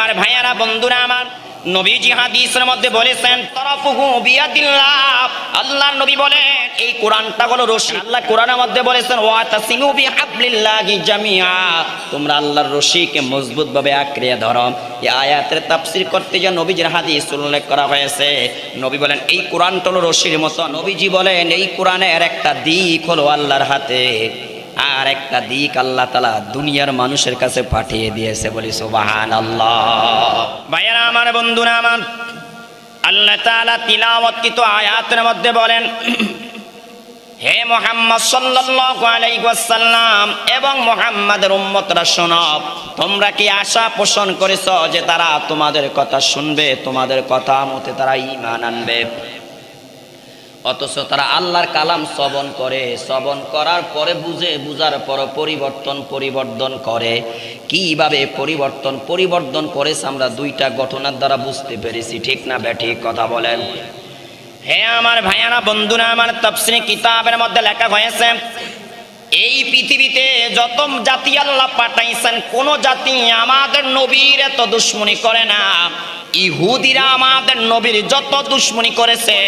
আমার ভাইয়ারা, বন্ধুরা আমার, নবীজি হাদিসের মধ্যে বলেছেন, তরফুহু বিয়াদিল্লাহ। আল্লাহর নবী বলেন, এই কোরআনটা হলো রশি। আল্লাহ কোরআনের মধ্যে বলেছেন ওয়া তাসিমু বিহাবলিল্লাহি জামিআ। তোমরা আল্লাহর রশিকে মজবুতভাবে আঁকড়ে ধরো। এই আয়াতের তাফসীর করতে যে নবীজির হাদিস উল্লেখ করা হয়েছে, নবী বলেন, এই কোরআনটা হলো রশির মতো। নবীজি বলেন, এই কোরআনের একটা দিক হলো আল্লাহর হাতে। আর একটা দিক আল্লাহ তালা দুনিয়ার মানুষের কাছে পাঠিয়ে দিয়েছে বলি সুবাহান আল্লাহ ভাইয়ারা আমার, বন্ধুরা আমার, আল্লাহ তালা তিলাওয়াতকৃত আয়াতের মধ্যে বলেন, হে মোহাম্মদ সাল্লাল্লাহু এবং মোহাম্মদের উম্মতরা শোনব তোমরা কি আশা পোষণ করেছ যে তারা তোমাদের কথা শুনবে, তোমাদের কথা মতে তারা ঈমান আনবে? অথচ তারা আল্লাহর কালাম শ্রবণ করে। শ্রবণ করার পরে বুঝে, বুঝার পর পরিবর্তন পরিবর্তন করে। কীভাবে পরিবর্তন পরিবর্তন করেছে আমরা দুইটা ঘটনার দ্বারা বুঝতে পেরেছি। ঠিক না ব্যাঠিক কথা বলেন। হ্যাঁ আমার ভাইয়ারা বন্ধুরা, আমার তফসিনি কিতাবের মধ্যে লেখা হয়েছে, এই পৃথিবীতে যত জাতি আল্লাহ পাঠাইছেন, কোন জাতি আমাদের নবীর এত দুশ্মনী করে না। ইহুদিরা আমাদের নবীর যত দুশ্মনী করেছে,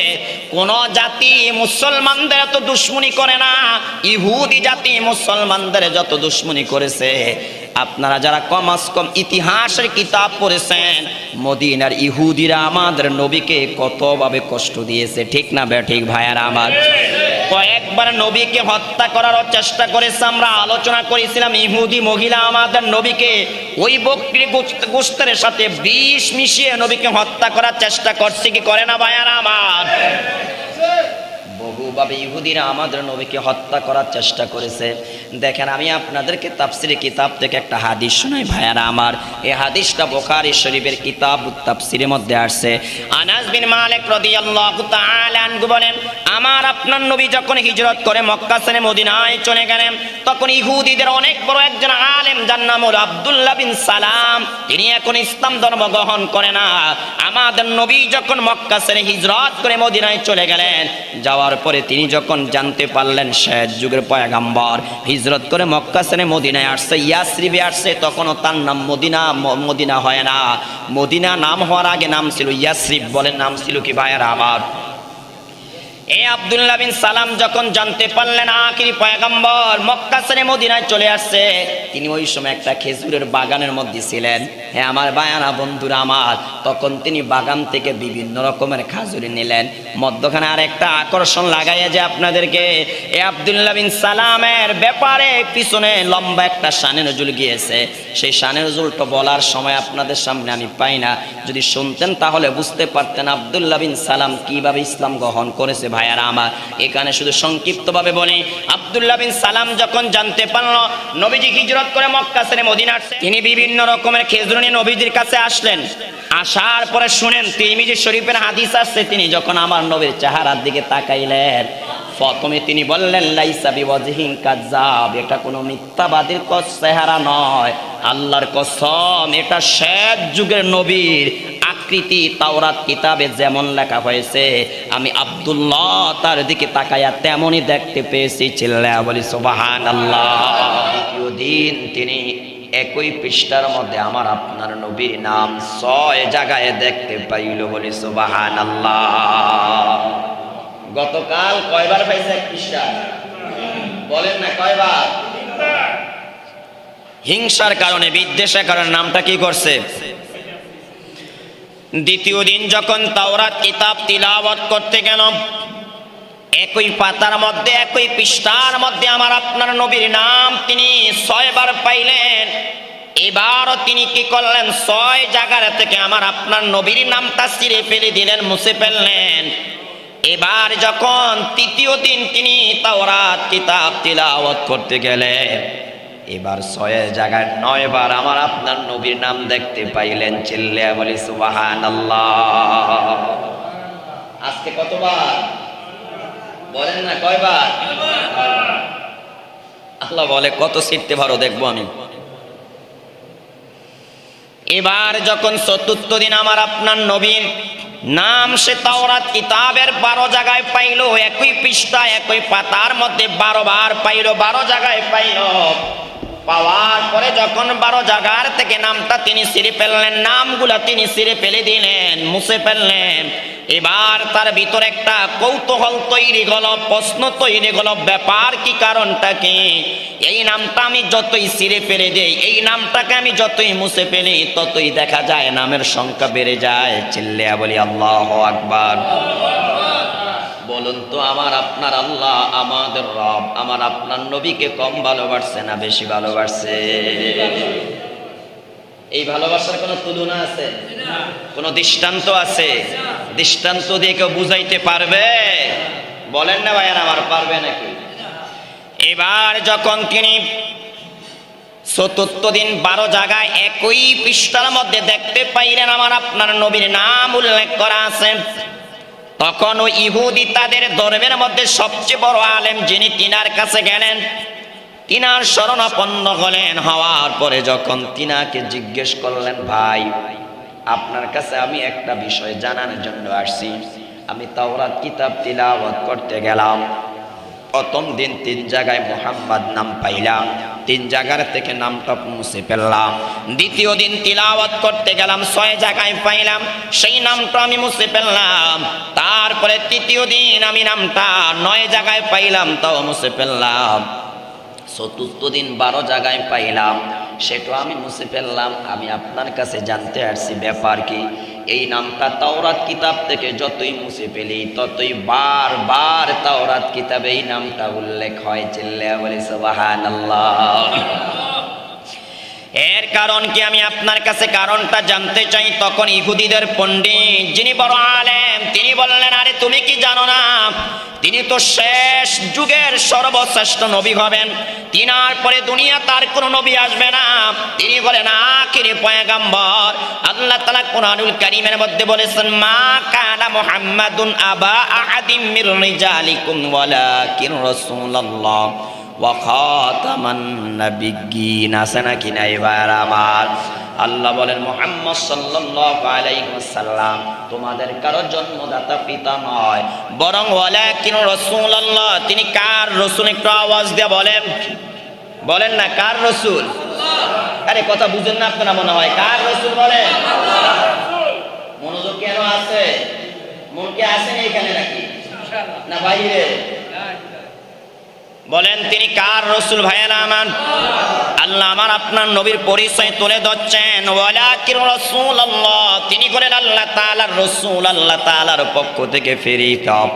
কোন জাতি মুসলমানদের এত দুশ্মনী করে না, ইহুদি জাতি মুসলমানদের যত দুশ্মনী করেছে। আপনারা যারা কমাস কম ইতিহাসের কিতাব পড়েছেন, মদিনার ইহুদিরা আমাদের নবীকে কতভাবে কষ্ট দিয়েছে, ঠিক না বে, ঠিক ভাইয়ারা আমার? কয়েকবার নবীকে হত্যা করার চেষ্টা করেছে, আমরা আলোচনা করেছিলাম, ইহুদি মহিলা আমাদের নবীকে ওই বকরি গুস্তের সাথে বিষ মিশিয়ে নবীকে হত্যা করার চেষ্টা করছে, কি করে না ভাইয়ারা আমার? বহুভাবে ইহুদিরা আমাদের নবীকে হত্যা করার চেষ্টা করেছে। দেখেন, আমি আপনাদেরকে তাফসিরি কিতাব থেকে একটা হাদিস শোনাই, ভাইয়ারা আমার। এই হাদিসটা বোখারি শরীফের কিতাব তাফসিরের মধ্যে আসছে। আনাস বিন মালিক রাদিয়াল্লাহু তাআলা আনহু বলেন, আমার আপনার নবী যখন হিজরত করে মক্কা ছেড়ে মদিনায় চলে গেলেন, তখন ইহুদিদের অনেক বড় একজন আলেম যার নাম হলো আব্দুল্লাহ বিন সালাম। তিনি এখন ইসলাম ধর্ম গ্রহণ করে না। আমাদের নবী যখন মক্কা ছেড়ে হিজরত করে মদিনায় চলে গেলেন, যাওয়ার পরে তিনি যখন জানতে পারলেন শেষ যুগের পয়াগাম্বর, হিজরত করে মক্কা সেনে মদিনায় আসছে, ইয়াসরিবে আসছে, তখনও তার নাম মদিনা মদিনা হয় না। মদিনা নাম হওয়ার আগে নাম ছিল ইয়াসরিফ বলে নাম ছিল কি ভাইয়ার আমার? আকর্ষণ লাগাইয়া যে আপনাদেরকে, এ আব্দুল্লাহ বিন সালামের ব্যাপারে পিছনে লম্বা একটা নজুল গিয়েছে। সেই নজুলটা বলার সময় আপনাদের সামনে আমি পাই না। যদি শুনতেন তাহলে বুঝতে পারতেন আব্দুল্লাহ বিন সালাম কীভাবে ইসলাম গ্রহণ করেছে ভাইয়ারা আমার। এখানে শুধু সংক্ষিপ্তভাবে বলি, আবদুল্লাহ বিন সালাম যখন জানতে পারল নবীজি হিজরত করে মক্কা ছেড়ে মদিনা আসছে, তিনি বিভিন্ন রকমের খেজুর নিয়ে নবীজির কাছে আসলেন। আসার পরে শুনেন তিরমিজি শরীফের হাদিস আসছে, তিনি যখন আমার নবীর চেহারার দিকে তাকাইলেন প্রথমে তিনি বললেন, লাইসা বিওয়াজহিন কাযাব এটা কোনো মিথ্যাবাদীর কস, চেহারা নয়। আল্লাহর কসম, এটা শেষ যুগের নবীর আকৃতি, তাওরাত কিতাবে যেমন লেখা হয়েছে, আমি আব্দুল্লাহ তার দিকে তাকাইয়া তেমনই দেখতে পেয়েছি চিল্লা বলি সুবাহান আল্লাহ দিন তিনি একই পৃষ্ঠার মধ্যে আমার আপনার নবীর নাম ছয় জায়গায় দেখতে পাইল বলি সুবাহান আল্লাহ গতকাল কয়বার পাইছে পৃষ্ঠা বলেন না কয়বার? হিংসার কারণে, বিদ্বেষের কারণে নামটা কি করছে? দ্বিতীয় দিন যখন তাওরাত, কিতাব, তিলাওয়াত করতে গেল, একই পাতার মধ্যে, একই পৃষ্ঠার মধ্যে আমার আপনার নবীর নাম তিনি ছয়বার পাইলেন। এবারও তিনি কি করলেন? ছয় জায়গার থেকে আমার আপনার নবীর নামটা ছিঁড়ে ফেলে দিলেন, মুছে ফেললেন। এবার যখন তৃতীয় দিন তিনি তাওরাত, কিতাব, তিলাওয়াত করতে গেলেন, এবার ছয়ের জায়গায় নয় বার আমার আপনার নবীর নাম দেখতে পাইলেন চিল্লিয়া বলি সুবাহান আজকে কতবার? বলেন না, কয়বার? আল্লাহ বলে, কত সিটতে পারো, দেখব আমি। এবার যখন চতুর্থ দিন আমার আপনার নবীন নাম সে তাওরাত কিতাবের বারো জায়গায় পাইল, একই পৃষ্ঠা একই পাতার মধ্যে বারো বার পাইল, বারো জায়গায় পাইল। পাওয়ার পরে যখন বারো জায়গার থেকে নামটা তিনি সিঁড়ে ফেললেন, নামগুলা তিনি সিঁড়ে ফেলে দিলেন, মুছে ফেললেন। এবার তার ভিতর একটা কৌতূহল তৈরি হলো প্রশ্ন তৈরি হলো ব্যাপার কি কারণটা কি? এই নামটা আমি যতই সিঁড়ে ফেলে দেই, এই নামটাকে আমি যতই মুছে ফেলি, ততই দেখা যায় নামের সংখ্যা বেড়ে যায়। চিল্লিয়া বলি, আল্লাহ আকবার। বলুন তো, আমার আপনার আল্লাহ আমাদের রব, আমার আপনার নবীকে কম ভালোবাসছে না বেশি ভালোবাসছে? এই ভালোবাসার কোনো তুলনা আছে? কোনো দৃষ্টান্ত আছে? দৃষ্টান্ত দিয়ে কেউ বুঝাইতে পারবে? বলেন না ভাইয়ার আমার পারবে নাকি? এবার যখন তিনি চতুর্থ দিন বারো জায়গায় একই পৃষ্ঠার মধ্যে দেখতে পাইলেন, আমার আপনার নবীর নাম উল্লেখ করা আছে। তখন ওই ইহুদি তাদের ধর্মের মধ্যে সবচেয়ে বড় আলেম যিনি, তিনার কাছে গেলেন। তিনার শরণাপন্ন হলেন, হওয়ার পরে যখন তিনাকে জিজ্ঞেস করলেন ভাই ভাই আপনার কাছে আমি একটা বিষয় জানার জন্য আসছি। আমি তাওরাত কিতাব তিলাওয়াত করতে গেলাম। প্রথম দিন তিন জায়গায় মোহাম্মদ নাম পাইলাম। তিন জায়গার থেকে নামটা মুছে ফেললাম। দ্বিতীয় দিন তিলাওয়াত করতে গেলাম, ছয় জায়গায় পাইলাম। সেই নামটা আমি মুছে ফেললাম। তারপরে তৃতীয় দিন আমি নামটা নয় জায়গায় পাইলাম, তাও মুছে ফেললাম। চতুর্থ দিন বারো জায়গায় পাইলাম। সেটা আমি মুছে ফেললাম, আমি আপনার কাছে জানতে আসছি ব্যাপার কি? এই নামটা তাওরাত কিতাব থেকে যতই মুছে ফেলি, ততই বার বার তাওরাত কিতাবে এই নামটা উল্লেখ হয় চিল্লে বলি সুবাহান এর কারণ কি আমি আপনার কাছে কারণটা জানতে চাই? তখন ইহুদিদের পণ্ডিত যিনি বড় আলেম, তিনি বললেন, আরে, তুমি কি জানো না? তিনি তো শেষ যুগের সর্বশ্রেষ্ঠ নবী হবেন। তিনার পরে দুনিয়া তার কোনো নবী আসবে না। তিনি বলেন, আখিরি পয়গাম্বর। আল্লাহ তাআলা কোরআনুল কারীমের মধ্যে বলেছেন, মা কানা মুহাম্মাদুন আবা আহাদিম মির রিজালিকুম ওয়ালাকিন রাসূলুল্লাহ। আছে না আল্লাহ বলেন, মুহাম্মদ তোমাদের কারও জন্মদাতা নয়, বরং তিনি কার রাসূল? একটু আওয়াজ দিয়ে বলেন। বলেন না, কার রসুল? আরে, কথা বুঝেন না আপনারা মনে হয়। কার রসুল বলেন? মনোযোগ কেন আছে? মন কি আছে না এখানে নাকি? না বাইরে? বলেন, তিনি কার রসুল? ভাইয়েরা আমার, আল্লাহ আমার, আপনার নবীর পরিচয় তুলে ধরছেন। ওয়ালাকিন রাসূলুল্লাহ, তিনি করেন আল্লাহ তাআলার রসুল আল্লাহ তাআলার পক্ষ থেকে ফেরিত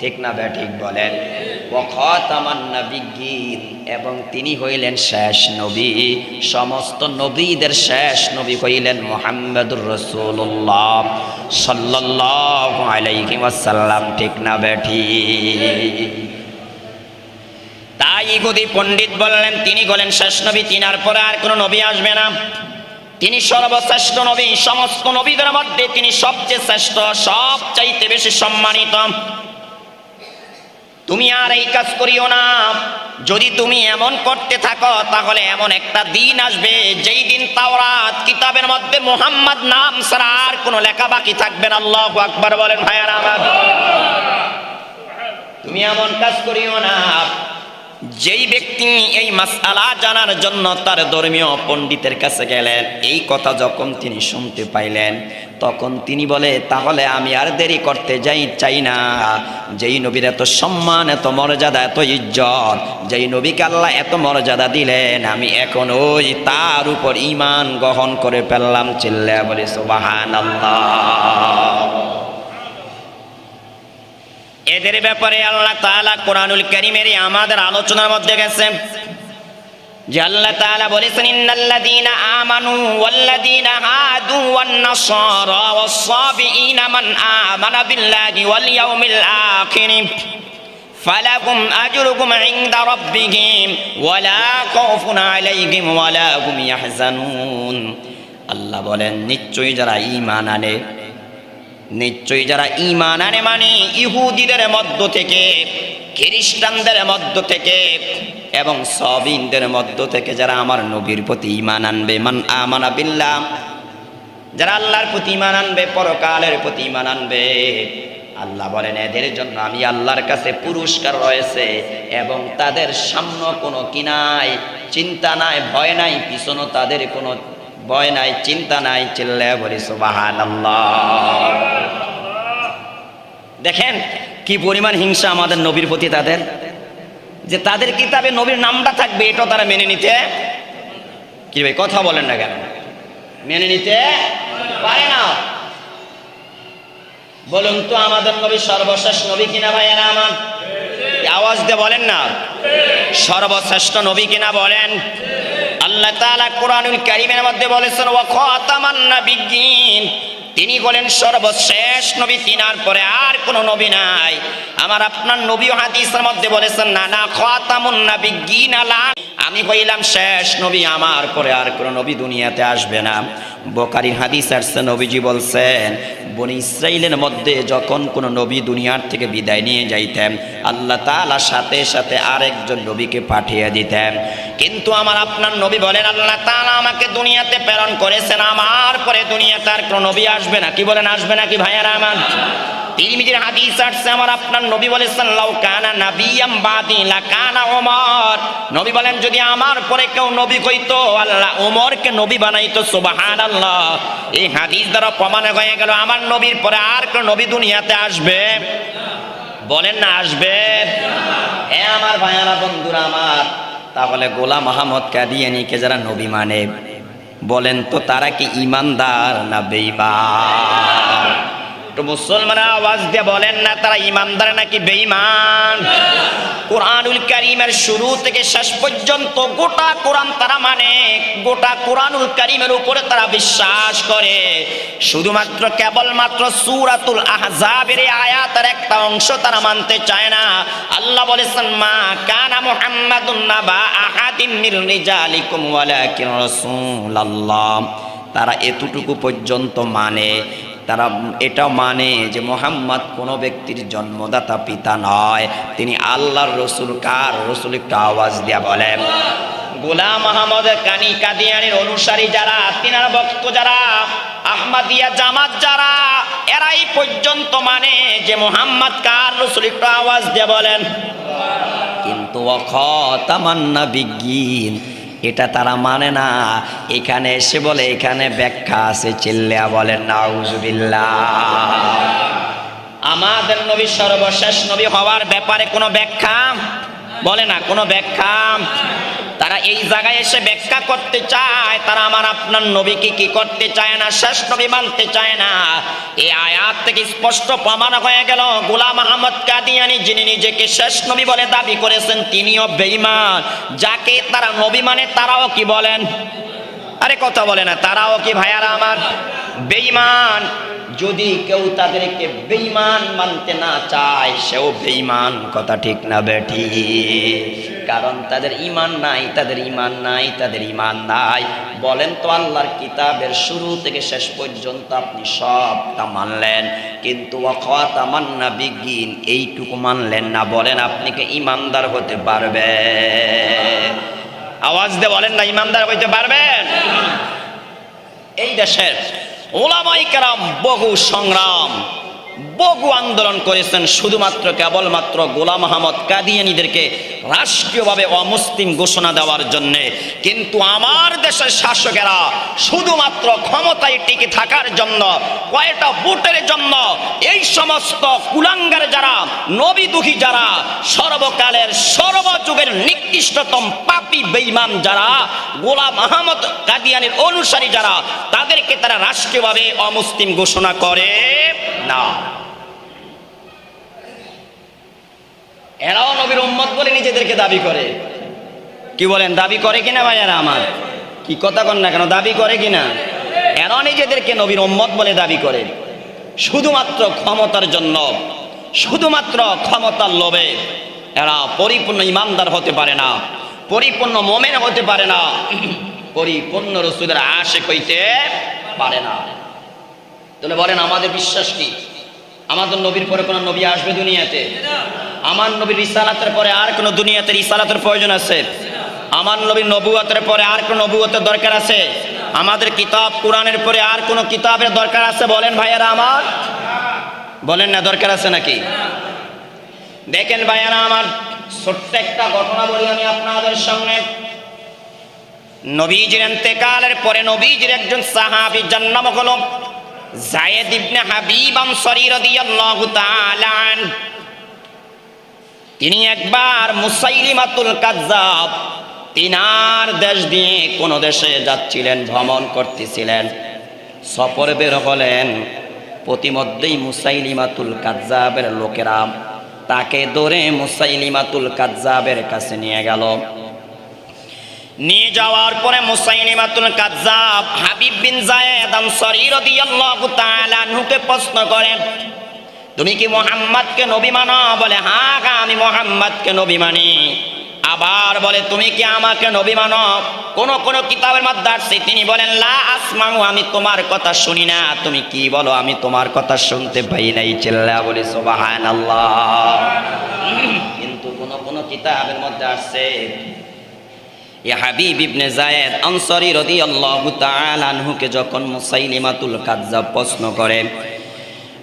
ঠিক না বে ঠিক বলেন। এবং তিনি হইলেন শেষ নবী। সমস্ত নবীদের শেষ নবী হইলেন মোহাম্মদুর রসুল্লাহ সাল্লাল্লাহু আলাইহি ওয়াসাল্লাম। ঠিক না বে ঠিক? তাই ইহুদি পণ্ডিত বললেন, তিনি বলেন শেষ নবী, তিনার পরে আর কোনো নবী আসবে না। তিনি সর্বশ্রেষ্ঠ নবী, সমস্ত নবীদের মধ্যে তিনি সবচেয়ে শ্রেষ্ঠ, সবচাইতে বেশি সম্মানিত। তুমি আর এই কাজ করিও না। যদি তুমি এমন করতে থাকো, তাহলে এমন একটা দিন আসবে, যেই দিন তাওরাত কিতাবের মধ্যে মোহাম্মদ নাম ছাড়া আর কোনো লেখা বাকি থাকবে না। আল্লাহ আকবার বলেন, ভাইয়ার আমার। তুমি এমন কাজ করিও না। যেই ব্যক্তি এই মাসালা জানার জন্য তার ধর্মীয় পণ্ডিতের কাছে গেলেন, এই কথা যখন তিনি শুনতে পাইলেন, তখন তিনি বলে, তাহলে আমি আর দেরি করতে যাই, চাই না। যেই নবীর এত সম্মান, এত মর্যাদা, এত ইজ্জত, যেই নবীকে আল্লাহ এত মর্যাদা দিলেন, আমি এখন ওই তার উপর ইমান গ্রহণ করে ফেললাম। চিল্লা বলে সোবাহান আল্লাহ এদের ব্যাপারে আল্লাহ তাআলা কোরআনুল কারীমের আমাদের আলোচনার মধ্যে গেছে যে আল্লাহ তাআলা বলেছেন, ইন্নাল্লাযীনা আমানু ওয়াল্লাযীনা হাদু ওয়ান নাসারা ওয়াস-সাবিঈনা মান আমানা বিল্লাহি ওয়াল ইয়াউমিল আখির ফালাহুম আজরুহুম ইনদা রাব্বিহিম ওয়ালা খাউফুন আলাইহিম ওয়ালা হুম ইয়াহজানুন। আল্লাহ বলেন, নিশ্চয়ই যারা ঈমান আনে নিশ্চয়ই যারা ইমান আনে মানে ইহুদিদের মধ্য থেকে, খ্রিস্টানদের মধ্য থেকে এবং সবিনদের মধ্য থেকে যারা আমার নবীর প্রতি ইমান আনবে। মান আমানা বিল্লাহ, যারা আল্লাহর প্রতি ইমান আনবে, পরকালের প্রতি ইমান আনবে। আল্লাহ বলেন, এদের জন্য আমি আল্লাহর কাছে পুরস্কার রয়েছে এবং তাদের সামনে কোনো কি নাই, চিন্তা নাই, ভয় নাই পিছনও তাদের কোনো ভয় নাই, চিন্তা নাই চিল্লে বলি সুবাহান দেখেন কি পরিমাণ হিংসা আমাদের নবীর প্রতি তাদের? যে তাদের কিতাবে নবীর নামটা থাকবে, এটাও তারা মেনে নিতে কি ভাই, কথা বলেন না কেন? মেনে নিতে পারে না। বলুন তো আমাদের নবী সর্বশেষ নবী কিনা ভাইয়েরা আমার? আওয়াজ দিয়ে বলেন না। সর্বশ্রেষ্ঠ নবী কিনা বলেন? আল্লাহ তাআলা কোরআনুল কারীমের মধ্যে বলেছেন, ওয়া খাতামান নাবিয়্যিন তিনি বলেন, সর্বশেষ নবী তিনার পরে আর কোন নবী নাই। আমার আপনার নবী হাদিসের মধ্যে বলেছেন না না খাতামুন না আলা আমি কইলাম শেষ নবী, আমার পরে আর কোন নবী দুনিয়াতে আসবে না। বোকারি হাদিস আসছে, নবীজি বলছেন, বনি ইসরাইলের মধ্যে যখন কোন নবী দুনিয়ার থেকে বিদায় নিয়ে যাইতেন, আল্লাহ তাআলা সাথে সাথে আরেকজন নবীকে পাঠিয়ে দিতেন। কিন্তু আমার আপনার নবী বলেন, আল্লাহ তাআলা আমাকে দুনিয়াতে প্রেরণ করেছেন, আমার পরে দুনিয়াতে আর কোন নবী আসবে না। কি বলেন, আসবে না কি ভাইয়ারা আমার? তিরমিজির হাদিস আসছে, আমার আপনার নবী বলেছেন, লাউ কানা নাবিয়াম বাদি, লা কানা ওমর নবী বলেন, যদি আমার পরে কেউ নবী কইতো, আল্লাহ ওমরকে নবী বানাইতো, সুবহানাল্লাহ। এই হাদিস দ্বারা প্রমাণ হয়ে গেল, আমার নবীর পরে আর কোন নবী দুনিয়াতে আসবে? বলেন না, আসবে? এ আমার ভাইয়ারা, বন্ধুরা আমার, তাহলে গোলাম মোহাম্মদ কাদিয়ানিকে যারা নবী মানে? বলেন তো, তারা কি ইমানদার না বেঈমান? তো মুসলমানরা আওয়াজ দিয়ে বলেন না, তারা ইমানদার নাকি বেঈমান? কোরআনুল কারিমের শুরু থেকে শেষ পর্যন্ত গোটা কোরআন তারা মানে গোটা কোরআনুল কারিমের উপরে তারা বিশ্বাস করে। শুধুমাত্র কেবলমাত্র সূরাতুল আহজাবের আয়াতের একটা অংশ তারা মানতে চায় না। আল্লাহ বলেছেন, মা কানা মুহাম্মাদুন নাবা আহাদিম মির রিজালিকুম ওয়ালাকিন রাসূলুল্লাহ। তারা এতটুকু পর্যন্ত মানে তারা এটা মানে যে মোহাম্মদ কোনো ব্যক্তির জন্মদাতা পিতা নয়, তিনি আল্লাহর রসুল কার? রসুল একটু আওয়াজ দিয়া বলেন। গোলাম আহমদের কানি কাদিয়ানির অনুসারী যারা, তিনার ভক্ত যারা, আহমাদিয়া জামাত যারা, এরাই পর্যন্ত মানে যে মোহাম্মদ কার? রসুল একটু আওয়াজ দিয়ে বলেন। কিন্তু অখ তামান্না বিজ্ঞান এটা তারা মানে না। এখানে এসে বলে, এখানে ব্যাখ্যা আছে চিল্লিয়া বলেন, নাউজুবিল্লাহ। আমাদের নবী সর্বশেষ নবী হওয়ার ব্যাপারে কোনো ব্যাখ্যা? বলে না, কোনো ব্যাখ্যা? তারা এই জায়গায় এসে ব্যাখ্যা করতে চায়, তারা আমার আপনার নবীকে কি করতে চায় না, শেষ নবী মানতে চায় না? এই আয়াত থেকে স্পষ্ট প্রমাণ হয়ে গেল, গোলাম আহমদ কাদিয়ানি যিনি নিজেকে শেষ নবী বলে দাবি করেছেন, তিনিও বেঈমান। যাকে তারা নবী মানে তারাও কি বলেন? আরে কথা বলে না, তারাও কি ভাইয়ারা আমার? বেঈমান। যদি কেউ তাদেরকে বেঈমান মানতে না চায়, সেও বেঈমান, কথা ঠিক না বেঠি কারণ তাদের ইমান নাই, তাদের ইমান নাই, তাদের ইমান নাই। বলেন তো আল্লাহর কিতাবের শুরু থেকে শেষ পর্যন্ত আপনি সবটা মানলেন। কিন্তু মান্না বিজ্ঞান এইটুকু মানলেন না। বলেন আপনি কি ইমানদার হতে পারবেন? আওয়াজ দিয়ে বলেন না ইমানদার হইতে পারবেন? এই দেশের ওলামাই কেরাম বহু সংগ্রাম বহু আন্দোলন করেছেন শুধুমাত্র কেবলমাত্র গোলাম আহমদ কাদিয়ানিদেরকে রাষ্ট্রীয়ভাবে অমুসলিম ঘোষণা দেওয়ার জন্য। কিন্তু আমার দেশের শাসকেরা শুধুমাত্র ক্ষমতায় টিকে থাকার জন্য, কয়টা ভোটের জন্য, এই সমস্ত কুলাঙ্গার যারা নবী দুঃখী যারা, সর্বকালের সর্বযুগের নিকৃষ্টতম পাপী, বেঈমান যারা, গোলাম আহমদ কাদিয়ানির অনুসারী যারা, তাদেরকে তারা রাষ্ট্রীয়ভাবে অমুসলিম ঘোষণা করে না। এরাও নবীর উম্মত বলে নিজেদেরকে দাবি করে। কি বলেন, দাবি করে কিনা ভাইয়ারা আমার? কি কথা কন না কেন, দাবি করে কিনা? এরাও নিজেদেরকে নবীর উম্মত বলে দাবি করে। শুধুমাত্র ক্ষমতার জন্য, শুধুমাত্র ক্ষমতার লোভে এরা পরিপূর্ণ ইমানদার হতে পারে না, পরিপূর্ণ মোমেন হতে পারে না, পরিপূর্ণ রসুলের আশেক হইতে পারে না। তাহলে বলেন, আমাদের বিশ্বাস কি? আমাদের নবীর পরে কোনো নবী আসবে দুনিয়াতে? আমার নবীর রিসালাতের পরে আর কোনো দুনিয়াতে রিসালাতের প্রয়োজন আছে? আমার নবীর নবুয়তের পরে আর কোনো নবুয়তের দরকার আছে? আমাদের কিতাব কোরআনের পরে আর কোনো কিতাবের দরকার আছে বলেন ভাইয়ারা আমার? বলেন না, দরকার আছে নাকি? দেখেন ভাইয়ারা আমার, ছোট্ট একটা ঘটনা বলি আমি আপনাদের সামনে। নবীজির ইন্তেকালের পরে নবীজির একজন সাহাবি যার নাম জায়েদ ইবনে হাবিব আনসারী রাদিয়াল্লাহু তাআলা আনহু। তিনি একবার মুসাইলিমাতুল কাজাব তিনার দেশ দিয়ে কোন দেশে যাচ্ছিলেন, ভ্রমণ করতেছিলেন। সফরে বের হলেন, প্রতিমধ্যেই মুসাইলিমাতুল কাজাবের লোকেরা তাকে ধরে মুসাইলিমাতুল কাজাবের কাছে নিয়ে গেল। নিয়ে যাওয়ার পরে মুসাইলিমাতুল কাজ্জাব হাবিব বিন জায়েদ আনসারী রাদিয়াল্লাহু তাআলা আনহুকে প্রশ্ন করেন তুমি কি মোহাম্মদকে নবী মানো? বলে হ্যাঁ আমি মোহাম্মদকে নবী মানি। আবার বলে, তুমি কি আমাকে নবী মানো? কোন কোন কিতাবের মধ্যে আসছে তিনি বলেন, লা আসমাউ, আমি তোমার কথা শুনি না। তুমি কি বলো, আমি তোমার কথা শুনতে পাই নাই চিল্লা বলি, সুবহানাল্লাহ। কিন্তু কোন কোন কিতাবের মধ্যে আসছে এ হাবিব ইবনে জায়েদ আনসারী রাদিয়াল্লাহু তাআলা আনহুকে যখন মুসাইলিমাতুল কাজ্জাব প্রশ্ন করে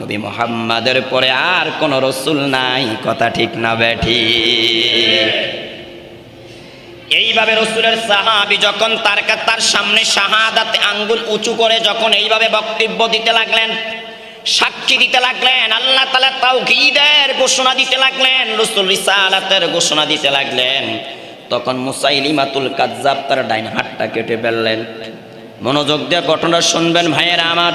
নবী মোহাম্মদের পরে আর কোন রসুল নাই, কথা ঠিক না বেঠি এইভাবে রসুলের সাহাবি যখন তার তার সামনে শাহাদাতে আঙ্গুল উঁচু করে যখন এইভাবে বক্তব্য দিতে লাগলেন, সাক্ষী দিতে লাগলেন, আল্লাহ তালা তাওহীদের ঘোষণা দিতে লাগলেন, রসুল রিসালাতের ঘোষণা দিতে লাগলেন, তখন মুসাইলিমাতুল কাজ্জাব তার ডাইন হাতটা কেটে ফেললেন। মনোযোগ দিয়ে ঘটনা শুনবেন ভাইয়েরা আমার।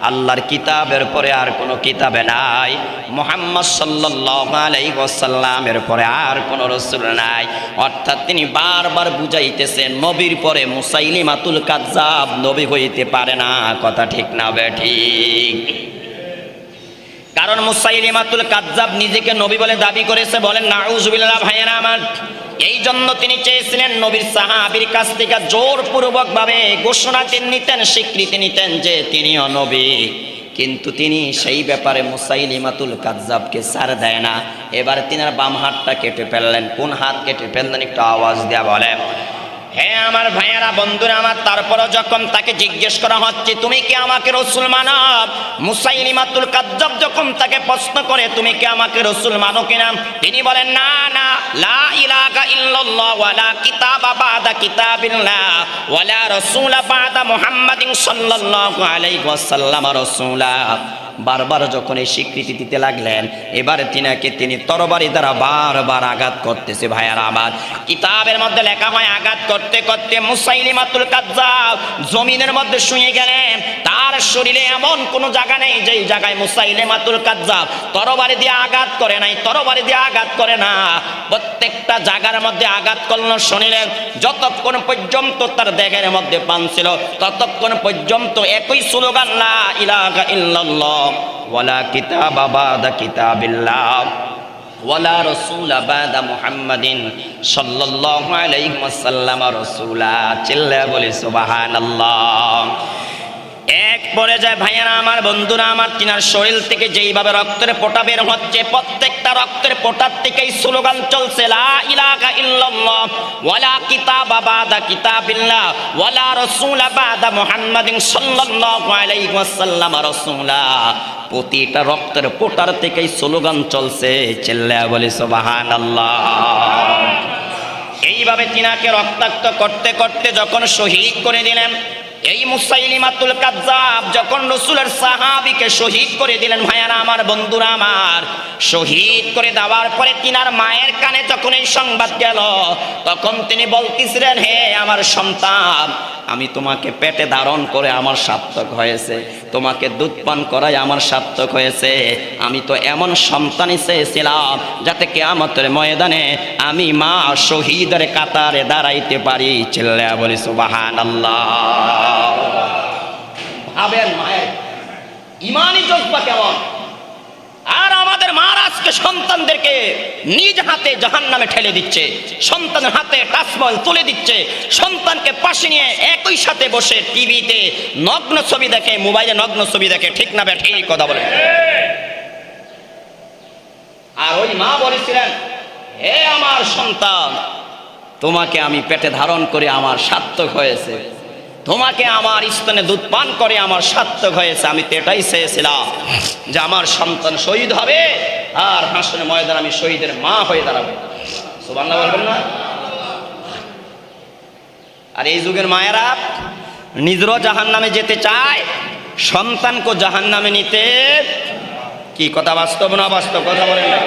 আল্লাহর কিতাবের পরে আর কোনো কিতাবে নাই। মোহাম্মদ ওয়াসাল্লামের পরে আর কোনো রসুল নাই। অর্থাৎ তিনি বারবার বুঝাইতেছেন, নবীর পরে মুসাইলিমাতুল কাজাব নবী হইতে পারে না। কথা ঠিক না বে ঠিক? কারণ মুসাইলিমাতুল কাজ্জাব নিজেকে নবী বলে দাবি করেছে, বলেন, নাউজুবিল্লাহ ভাইয়েরা আমার। এই জন্য তিনি চেয়েছিলেন নবীর সাহাবীর কাছ থেকে জোরপূর্বক ভাবে ঘোষণা তিনি নিতেন, স্বীকৃতি নিতেন যে তিনিও নবী। কিন্তু তিনি সেই ব্যাপারে মুসাইলিমাতুল কাজ্জাবকে সার দেয় না। এবার তিনার বাম হাতটা কেটে ফেললেন। কোন হাত কেটে ফেললেন একটু আওয়াজ দেয়া বলে হ্যাঁ আমার ভাইয়েরা, বন্ধুরা আমার তারপরে যখন তাকে জিজ্ঞেস করা হচ্ছে, তুমি কি আমাকে রসুল মানব মুসাইলিমাতুল কাজ্জাব যখন তাকে প্রশ্ন করে, তুমি কি আমাকে রসুল মানো কিনা? তিনি বলেন, না না, লা ইলাহা ইল্লাল্লাহ ওয়ালা কিতাবা বাদা কিতাবিল্লাহ ওয়ালা রাসূলা বাদা মুহাম্মাদিন সাল্লাল্লাহু আলাইহি ওয়াসাল্লাম রাসূলা। বারবার যখন এই স্বীকৃতি দিতে লাগলেন, এবারে তিনাকে তিনি তরবারি দ্বারা বারবার আঘাত করতেছে ভাইয়ার আমার কিতাবের মধ্যে লেখা হয়, আঘাত করতে করতে মুসাইলি মুসাইলিমাতুল কাজ্জাব জমিনের মধ্যে শুয়ে গেলেন। তার শরীরে এমন কোনো জায়গা নেই, যেই জায়গায় মুসাইলিমাতুল কাজ্জাব তরবারি দিয়ে আঘাত করে নাই, তরবারি দিয়ে আঘাত করে না। প্রত্যেকটা জায়গার মধ্যে আঘাত করল, শুনিলেন, যতক্ষণ পর্যন্ত তার দেহের মধ্যে পান ছিল, ততক্ষণ পর্যন্ত একই স্লোগান, লা ইলাহা ইল্লাল্লাহ ওয়ালা কিতাব বাদা কিতাবিল্লাহ, ওয়ালা মুহাম্মাদিন সাল্লাল্লাহু আলাইহি ওয়াসাল্লাম রাসূলা। চিল্লা বলে, সুবহানাল্লাহ। এক পরে যায় ভাইয়ারা, আমার বন্ধুরা, আমার তিনার শরীর থেকে যেইভাবে রক্তের পোটা বের হচ্ছে প্রত্যেকটা রক্তের পোটার থেকেই স্লোগান চলছে প্রতিটা রক্তের পোটার থেকেই স্লোগান চলছে, চিল্লা বলে, সুবহানাল্লাহ। এইভাবে তিনাকে রক্তাক্ত করতে করতে যখন শহীদ করে দিলেন এই মুসাইলিমাতুল কাজাব যখন রসুলের সাহাবিকে শহীদ করে দিলেন, ভাইয়ারা আমার, বন্ধুরা আমার, শহীদ করে দেওয়ার পরে তিনার মায়ের কানে যখন এই সংবাদ গেল, তখন তিনি বলতেছিলেন, হে আমার সন্তান আমি তোমাকে পেটে ধারণ করে আমার সার্থক হয়েছে। তোমাকে দুধ পান করাই আমার সার্থক হয়েছে। আমি তো এমন সন্তানই চেয়েছিলাম যাতে কেয়ামতের ময়দানে আমি মা শহীদের কাতারে দাঁড়াইতে পারি। চিল্লা বলি সুবাহান আল্লাহ ভাবেন মায়ের, ইমানই জজবা কেমন? আমাদের মহারাজকে সন্তানদেরকে নিজ হাতে জাহান নামে ঠেলে দিচ্ছে। সন্তানের হাতে টাচমল তুলে দিচ্ছে। সন্তানকে পাশে নিয়ে একই সাথে বসে টিভিতে নগ্ন ছবি দেখে, মোবাইলে নগ্ন ছবি দেখে, ঠিক না বে ঠিক কথা বলে। আর ওই মা বলেছিলেন, হে আমার সন্তান, তোমাকে আমি পেটে ধারণ করে আমার সার্থক হয়েছে। তোমাকে আমার স্তনে দুধ পান করে আমার সার্থক হয়েছে, আমি তো এটাই চেয়েছিলাম যে আমার সন্তান শহীদ হবে আর হাসনে ময়দান আমি শহীদের মা হয়ে দাঁড়াবো। বলবেন না? আর এই যুগের মায়েরা নিজেরও জাহান নামে যেতে চায় সন্তানকে জাহান নামে নিতে। কি কথা বাস্তব না বাস্তব? কথা বলেন না।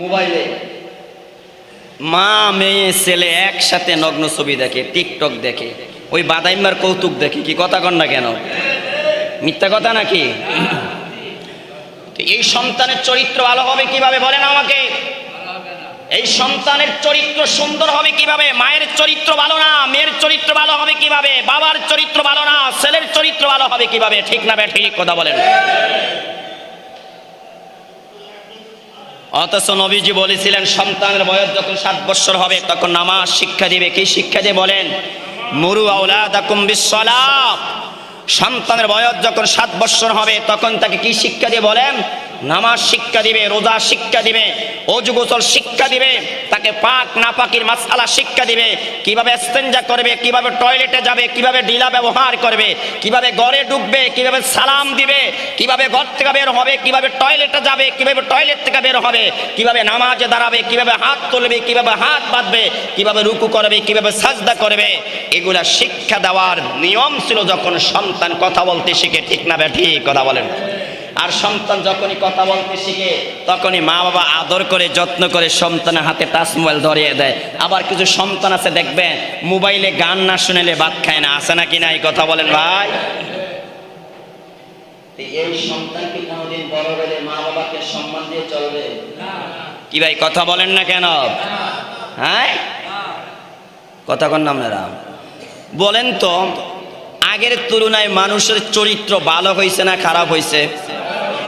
মোবাইলে মা, মেয়ে, ছেলে একসাথে নগ্ন ছবি দেখে, টিকটক দেখে, ওই বাদাইমার কৌতুক দেখে, কি কথা কন না কেন? মিথ্যা কথা নাকি? এই সন্তানের চরিত্র ভালো হবে কীভাবে বলেন আমাকে? এই সন্তানের চরিত্র সুন্দর হবে কীভাবে? মায়ের চরিত্র ভালো না, মেয়ের চরিত্র ভালো হবে কীভাবে? বাবার চরিত্র ভালো না, ছেলের চরিত্র ভালো হবে কীভাবে? ঠিক না বে ঠিক কথা বলেন। অথচ নবীজি বলেছিলেন, সন্তানের বয়স যখন সাত বছর হবে, তখন নামাজ শিক্ষা দিবে। কি শিক্ষা দিয়ে বলেন? মুরু আউলাদাকুম সন্তানের বয়স যখন সাত বছর হবে, তখন তাকে কি শিক্ষা দিয়ে বলেন? নামাজ শিক্ষা দিবে, রোজা শিক্ষা দিবে, অজু গোসল শিক্ষা দিবে, তাকে পাক নাপাকির মাসালা শিক্ষা দিবে, কীভাবে স্তেঞ্জা করবে, কীভাবে টয়লেটে যাবে, কীভাবে ডিলা ব্যবহার করবে, কীভাবে ঘরে ঢুকবে, কীভাবে সালাম দিবে, কীভাবে ঘর থেকে বের হবে, কীভাবে টয়লেটে যাবে, কীভাবে টয়লেট থেকে বের হবে, কীভাবে নামাজে দাঁড়াবে, কীভাবে হাত তুলবে, কীভাবে হাত বাঁধবে, কীভাবে রুকু করবে, কীভাবে সাজদা করবে, এগুলা শিক্ষা দেওয়ার নিয়ম ছিল যখন সন্তান কথা বলতে শিখে, ঠিক না বে, ঠিক কথা বলেন। আর সন্তান যখনই কথা বলতে শিখে, তখনই মা বাবা আদর করে, যত্ন করে সন্তানের হাতে টাচ মোবাইল ধরিয়ে দেয়। আবার কিছু সন্তান আছে, দেখবেন, মোবাইলে গান না শুনেলে ভাত খায় না। আছে নাকি না এই কথা বলেন ভাই। কি কি ভাই, কথা বলেন না কেন? হ্যাঁ? কথা কন না আপনারা। বলেন তো, আগের তুলনায় মানুষের চরিত্র ভালো হয়েছে না খারাপ হয়েছে